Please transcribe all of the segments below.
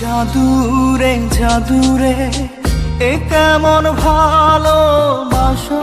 জাদুরে জাদুরে এ কেমন ভালোবাসা।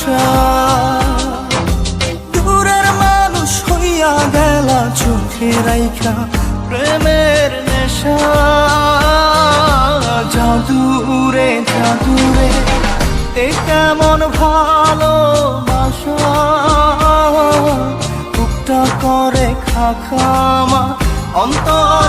দিশা দূরের মানুষ হইয়া গেলা চোখে রাইখা প্রেমের নেশা। জাদুরে জাদুরে, এ কেমন ভালোবাসা? মুক্তা করে খাখামা, অন্তর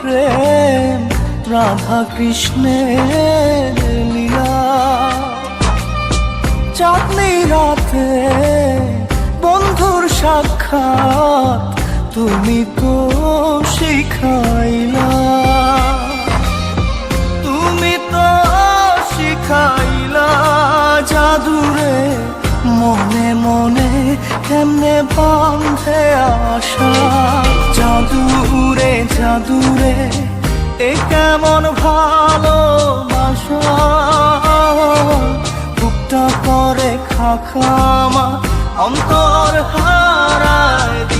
প্রেম রাধা কৃষ্ণের লীলা। চাঁদনি রাতে বন্ধুর সাক্ষাৎ তুমি কেমনে বাঁধে আশা জাদুরে জাদুরে এ কেমন ভালোবাসা? বুকটা করে খাখামা অন্তর হারায়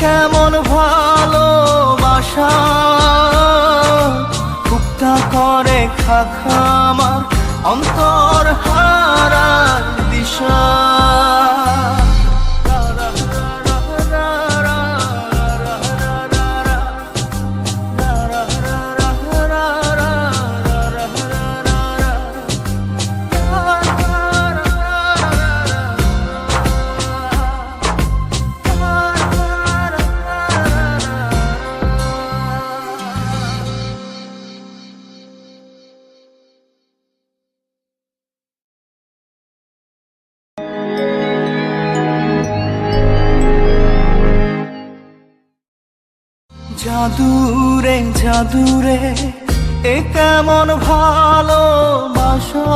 কেমন ভালোবাসা? কুপ্তা করে খাখামার অন্তর হারার দিশা। জাদুরে জাদুরে এ কেমন ভালোবাসা।